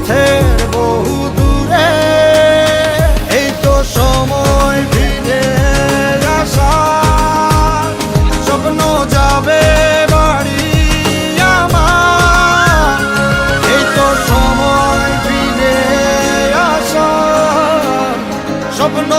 পথের বহু দূরে, এই তো সময় ফিরে আসা স্বপ্ন যাবে বাড়ি আমার সময় ফিরে আসা স্বপ্ন